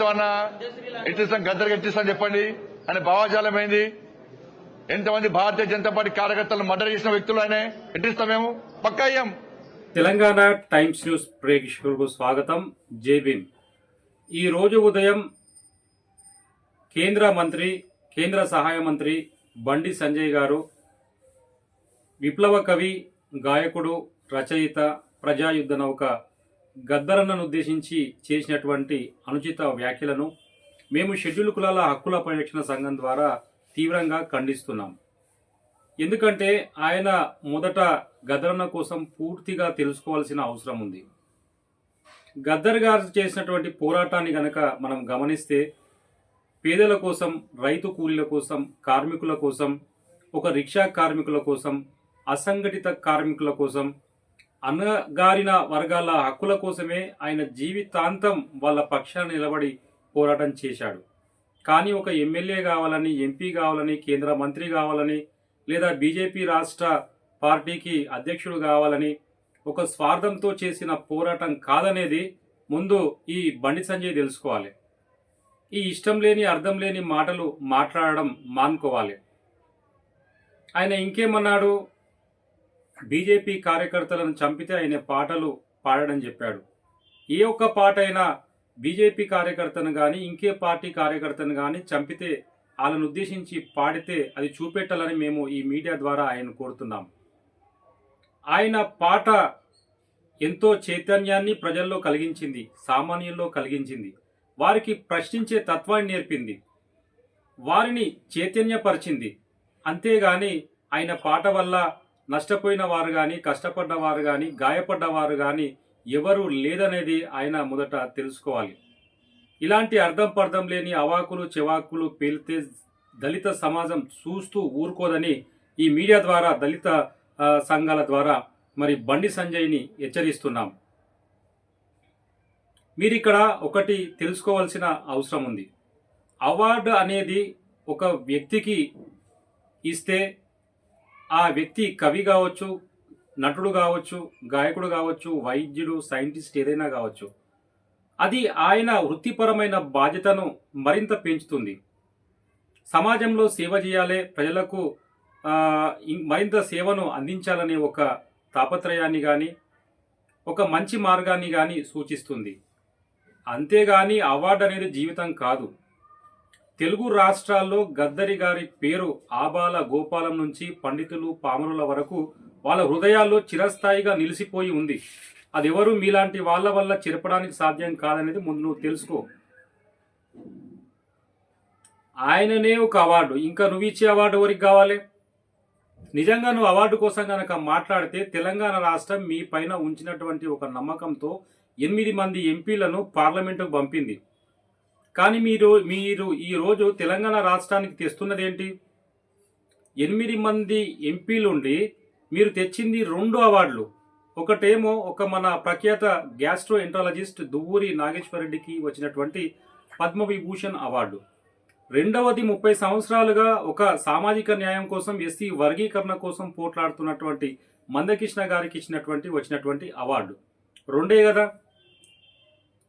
ఎట్టిస్తామన్నా ఎట్టిస్తాం గద్దరికి ఎట్టిస్తాం చెప్పండి. అని భావజాలం ఏంది ఎంతమంది భారతీయ జనతా పార్టీ కార్యకర్తలను మర్డర్ చేసిన వ్యక్తులు ఆయన? ఎట్టిస్తాం మేము? పక్కా అయ్యాం తెలంగాణ టైమ్స్ న్యూస్ ప్రేక్షకులకు స్వాగతం. జై భీమ్. ఈ రోజు ఉదయం కేంద్ర మంత్రి కేంద్ర సహాయ మంత్రి బండి సంజయ్ గారు విప్లవ కవి గాయకుడు రచయిత ప్రజాయుద్ధ నౌక గద్దరన్నను ఉద్దేశించి చేసినటువంటి అనుచిత వ్యాఖ్యలను మేము షెడ్యూల్ కులాల హక్కుల పరిరక్షణ సంఘం ద్వారా తీవ్రంగా ఖండిస్తున్నాం. ఎందుకంటే ఆయన మొదట గద్దరన్న కోసం పూర్తిగా తెలుసుకోవాల్సిన అవసరం ఉంది. గద్దర్ గారు చేసినటువంటి పోరాటాన్ని గనక మనం గమనిస్తే పేదల కోసం రైతు కూలీల కోసం కార్మికుల కోసం ఒక రిక్షా కార్మికుల కోసం అసంఘటిత కార్మికుల కోసం అన్నగారిన వర్గాల హక్కుల కోసమే ఆయన జీవితాంతం వాళ్ళ పక్షాన నిలబడి పోరాటం చేశాడు. కానీ ఒక ఎమ్మెల్యే కావాలని ఎంపీ కావాలని కేంద్ర మంత్రి కావాలని లేదా బీజేపీ రాష్ట్ర పార్టీకి అధ్యక్షుడు కావాలని ఒక స్వార్థంతో చేసిన పోరాటం కాదనేది ముందు ఈ బండి సంజయ్ తెలుసుకోవాలి. ఈ ఇష్టం లేని అర్థం లేని మాటలు మాట్లాడడం మానుకోవాలి. ఆయన ఇంకేమన్నాడు? బీజేపీ కార్యకర్తలను చంపితే ఆయన పాటలు పాడడం చెప్పాడు. ఏ ఒక్క పాట అయినా బీజేపీ కార్యకర్తను కానీ ఇంకే పార్టీ కార్యకర్తను కానీ చంపితే వాళ్ళను ఉద్దేశించి పాడితే అది చూపెట్టాలని మేము ఈ మీడియా ద్వారా ఆయన కోరుతున్నాం. ఆయన పాట ఎంతో చైతన్యాన్ని ప్రజల్లో కలిగించింది సామాన్యుల్లో కలిగించింది. వారికి ప్రశ్నించే తత్వాన్ని నేర్పింది. వారిని చైతన్యపరిచింది. అంతేగాని ఆయన పాట వల్ల నష్టపోయిన వారు కానీ కష్టపడ్డ వారు కానీ గాయపడ్డవారు కానీ ఎవరు లేదనేది ఆయన మొదట తెలుసుకోవాలి. ఇలాంటి అర్థం పర్థం లేని అవాకులు చెవాకులు పేలితే దళిత సమాజం చూస్తూ ఊరుకోదని ఈ మీడియా ద్వారా దళిత సంఘాల ద్వారా మరి బండి సంజయ్ని హెచ్చరిస్తున్నాం. మీరు ఇక్కడ ఒకటి తెలుసుకోవాల్సిన అవసరం ఉంది. అవార్డు అనేది ఒక వ్యక్తికి ఇస్తే ఆ వ్యక్తి కవి కావచ్చు నటుడు కావచ్చు గాయకుడు కావచ్చు వైద్యుడు సైంటిస్ట్ ఏదైనా కావచ్చు అది ఆయన వృత్తిపరమైన బాధ్యతను మరింత పెంచుతుంది. సమాజంలో సేవ చేయాలి ప్రజలకు మరింత సేవను అందించాలనే ఒక తాపత్రయాన్ని కానీ ఒక మంచి మార్గాన్ని కానీ సూచిస్తుంది. అంతేగాని అవార్డు అనేది జీవితం కాదు. తెలుగు రాష్ట్రాల్లో గద్దరి గారి పేరు ఆబాల గోపాలం నుంచి పండితులు పామరుల వరకు వాళ్ళ హృదయాల్లో చిరస్థాయిగా నిలిచిపోయి ఉంది. అది ఎవరు మీలాంటి వాళ్ళ వల్ల చెరపడానికి సాధ్యం కాదనేది ముందు నువ్వు తెలుసుకో. ఆయననే ఒక అవార్డు. ఇంకా నువ్వు ఇచ్చే అవార్డు ఎవరికి కావాలి? నిజంగా నువ్వు అవార్డు కోసం కనుక మాట్లాడితే తెలంగాణ రాష్ట్రం మీ పైన ఉంచినటువంటి ఒక నమ్మకంతో ఎనిమిది మంది ఎంపీలను పార్లమెంటుకు పంపింది. కానీ మీరు మీరు ఈరోజు తెలంగాణ రాష్ట్రానికి తెస్తున్నది ఏంటి ఎనిమిది మంది ఎంపీలుండి మీరు తెచ్చింది రెండు అవార్డులు. ఒకటేమో ఒక మన ప్రఖ్యాత గ్యాస్ట్రో ఎంట్రాలజిస్ట్ దువ్వూరి నాగేశ్వరరెడ్డికి వచ్చినటువంటి పద్మవిభూషణ్ అవార్డు. రెండవది ముప్పై సంవత్సరాలుగా ఒక సామాజిక న్యాయం కోసం ఎస్సీ వర్గీకరణ కోసం పోట్లాడుతున్నటువంటి మందకృష్ణ గారికి ఇచ్చినటువంటి వచ్చినటువంటి అవార్డు. రెండే కదా?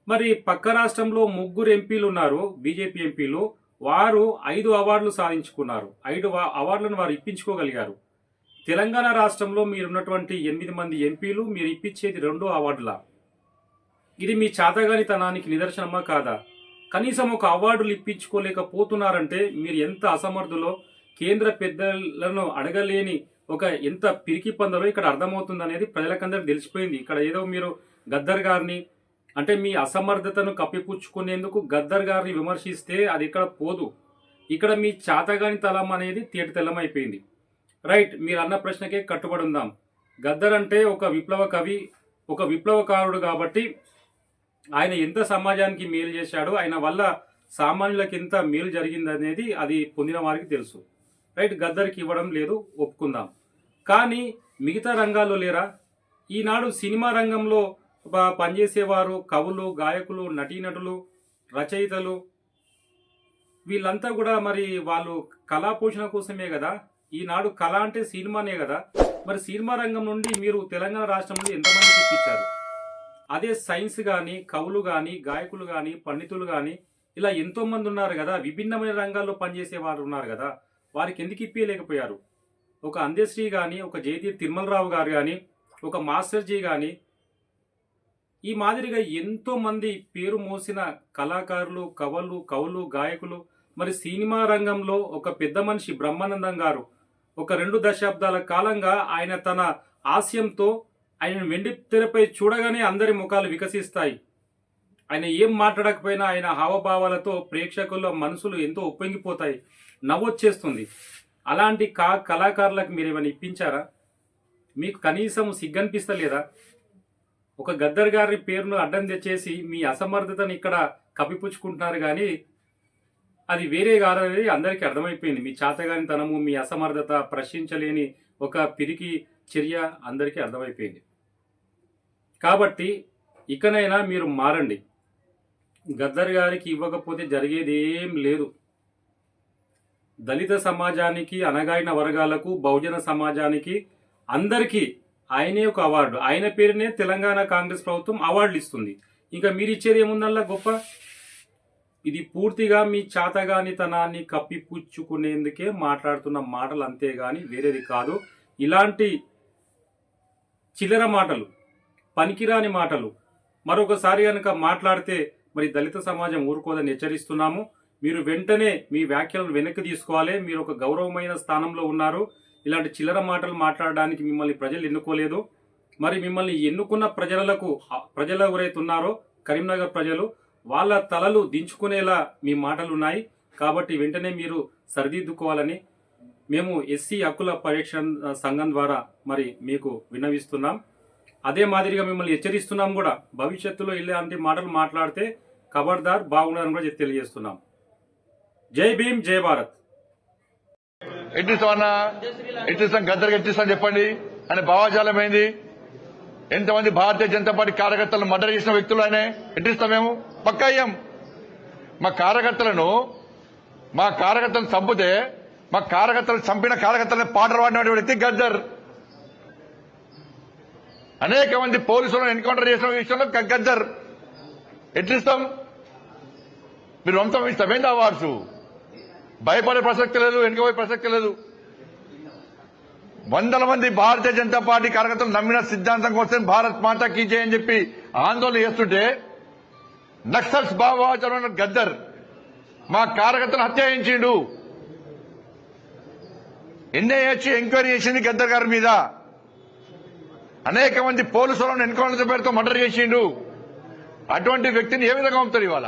మరి పక్క రాష్ట్రంలో ముగ్గురు ఎంపీలు ఉన్నారు బీజేపీ ఎంపీలు. వారు ఐదు అవార్డులు సాధించుకున్నారు. ఐదు అవార్డులను వారు ఇప్పించుకోగలిగారు. తెలంగాణ రాష్ట్రంలో మీరున్నటువంటి ఎనిమిది మంది ఎంపీలు మీరు ఇప్పించేది రెండు అవార్డులా? ఇది మీ చాతగానితనానికి నిదర్శనమా కాదా? కనీసం ఒక అవార్డులు ఇప్పించుకోలేకపోతున్నారంటే మీరు ఎంత అసమర్థులో కేంద్ర పెద్దలను అడగలేని ఒక ఎంత పిరికి పందలో ఇక్కడ అర్థమవుతుంది అనేది ప్రజలకందరికి తెలిసిపోయింది. ఇక్కడ ఏదో మీరు గద్దర్ గారిని అంటే మీ అసమర్థతను కప్పిపుచ్చుకునేందుకు గద్దర్ గారిని విమర్శిస్తే అది ఇక్కడ పోదు. ఇక్కడ మీ చాతగాని తలం అనేది తేటి తెల్లమైపోయింది. రైట్ మీరు అన్న ప్రశ్నకే కట్టుబడి ఉందాం గద్దర్ అంటే ఒక విప్లవ కవి ఒక విప్లవకారుడు కాబట్టి ఆయన ఎంత సమాజానికి మేలు చేశాడో ఆయన వల్ల సామాన్యులకు ఎంత మేలు జరిగింది అనేది అది పొందిన వారికి తెలుసు. రైట్ గద్దరికి ఇవ్వడం లేదు ఒప్పుకుందాం. కానీ మిగతా రంగాల్లో లేరా? ఈనాడు సినిమా రంగంలో పనిచేసేవారు కవులు గాయకులు నటీనటులు రచయితలు వీళ్ళంతా కూడా మరి వాళ్ళు కళా పోషణ కోసమే కదా? ఈనాడు కళ అంటే సినిమానే కదా? మరి సినిమా రంగం నుండి మీరు తెలంగాణ రాష్ట్రం నుండి ఎంతమంది ఇప్పించారు? అదే సైన్స్ కానీ కవులు కానీ గాయకులు కానీ పండితులు కానీ ఇలా ఎంతో మంది ఉన్నారు కదా? విభిన్నమైన రంగాల్లో పనిచేసే వారు ఉన్నారు కదా? వారికి ఎందుకు ఇప్పించలేకపోయారు ఒక అందశ్రీ కానీ ఒక జయతీర్ తిరుమలరావు గారు కానీ ఒక మాస్టర్ జీ కానీ ఈ మాదిరిగా ఎంతో మంది పేరు మోసిన కళాకారులు కవులు కవులు గాయకులు మరి సినిమా రంగంలో ఒక పెద్ద మనిషి బ్రహ్మానందం గారు. ఒక రెండు దశాబ్దాల కాలంగా ఆయన తన హాస్యంతో ఆయన వెండి తెరపై చూడగానే అందరి ముఖాలు వికసిస్తాయి. ఆయన ఏం మాట్లాడకపోయినా ఆయన హావభావాలతో ప్రేక్షకుల మనసులు ఎంతో ఉప్పొంగిపోతాయి నవ్వొచ్చేస్తుంది. అలాంటి కా కళాకారులకు మీరు ఏమైనా ఇప్పించారా? మీకు కనీసం సిగ్గనిపిస్తలేదా? ఒక గద్దర్ గారి పేరును అడ్డం తెచ్చేసి మీ అసమర్థతను ఇక్కడ కప్పిపుచ్చుకుంటున్నారు కానీ అది వేరే కాదనేది అందరికీ అర్థమైపోయింది. మీ చాతగానితనము మీ అసమర్థత ప్రశ్నించలేని ఒక పిరికి చర్య అందరికీ అర్థమైపోయింది. కాబట్టి ఇకనైనా మీరు మారండి. గద్దర్ గారికి ఇవ్వకపోతే జరిగేది ఏం లేదు. దళిత సమాజానికి అనగాయిన వర్గాలకు బహుజన సమాజానికి అందరికీ ఆయనే ఒక అవార్డు. ఆయన పేరునే తెలంగాణ కాంగ్రెస్ ప్రభుత్వం అవార్డులు ఇస్తుంది. ఇంకా మీరు ఇచ్చేది ఏముందల్లా గొప్ప? ఇది పూర్తిగా మీ చేతగానితనాన్ని కప్పిపుచ్చుకునేందుకే మాట్లాడుతున్న మాటలు అంతేగాని వేరేది కాదు. ఇలాంటి చిల్లర మాటలు పనికిరాని మాటలు మరొకసారి కనుక మాట్లాడితే మరి దళిత సమాజం ఊరుకోదని హెచ్చరిస్తున్నాము. మీరు వెంటనే మీ వ్యాఖ్యలను వెనక్కి తీసుకోవాలి. మీరు ఒక గౌరవమైన స్థానంలో ఉన్నారు. ఇలాంటి చిల్లర మాటలు మాట్లాడడానికి మిమ్మల్ని ప్రజలు ఎన్నుకోలేదు. మరి మిమ్మల్ని ఎన్నుకున్న ప్రజలకు ప్రజలు ఎవరైతే ఉన్నారో కరీంనగర్ ప్రజలు వాళ్ళ తలలు దించుకునేలా మీ మాటలు ఉన్నాయి కాబట్టి వెంటనే మీరు సరిదిద్దుకోవాలని మేము ఎస్సీ హక్కుల పరిరక్షణ సంఘం ద్వారా మరి మీకు విన్నవిస్తున్నాం. అదే మాదిరిగా మిమ్మల్ని హెచ్చరిస్తున్నాం కూడా. భవిష్యత్తులో ఇలాంటి మాటలు మాట్లాడితే ఖబర్దార్ బాగుండదని కూడా తెలియజేస్తున్నాం. జై భీమ్ జై భారత్. ఎట్టిస్తామన్నా ఎట్టిస్తాం? గద్దరికి ఎట్టిస్తాం చెప్పండి. అని భావాజాలం ఏంది? ఎంతమంది భారతీయ జనతా పార్టీ కార్యకర్తలను మర్డర్ చేసిన వ్యక్తులు ఆయన? ఎట్టిస్తాం మేము? పక్కా అయ్యాం. మా కార్యకర్తలను మా కార్యకర్తలను చంపితే మా కార్యకర్తలు చంపిన కార్యకర్తలను పాటలు పాడిన వ్యక్తి గద్దర్. అనేక మంది పోలీసులను ఎన్కౌంటర్ చేసిన విషయంలో గద్దర్. ఎట్లిస్తాం మీరు వంతం ఇస్తామేంది అవార్డ్స్ భయపడే ప్రసక్తి లేదు వెనుకపోయే ప్రసక్తి లేదు. వందల మంది భారతీయ జనతా పార్టీ కార్యకర్తలు నమ్మిన సిద్ధాంతం కోసం భారత్ మాట కీ జై అని చెప్పి ఆందోళన చేస్తుంటే నక్సల్స్ భావాచరణ గద్దర్ మా కార్యకర్తను హత్య చేయించిండు. ఎన్ఐహెచ్ ఎంక్వైరీ చేసింది గద్దర్ గారి మీద. అనేక మంది పోలీసులను ఎన్కౌంటర్ పేరుతో మర్డర్ చేసిండు. అటువంటి వ్యక్తిని ఏ విధంగా పంపుతారు ఇవాళ?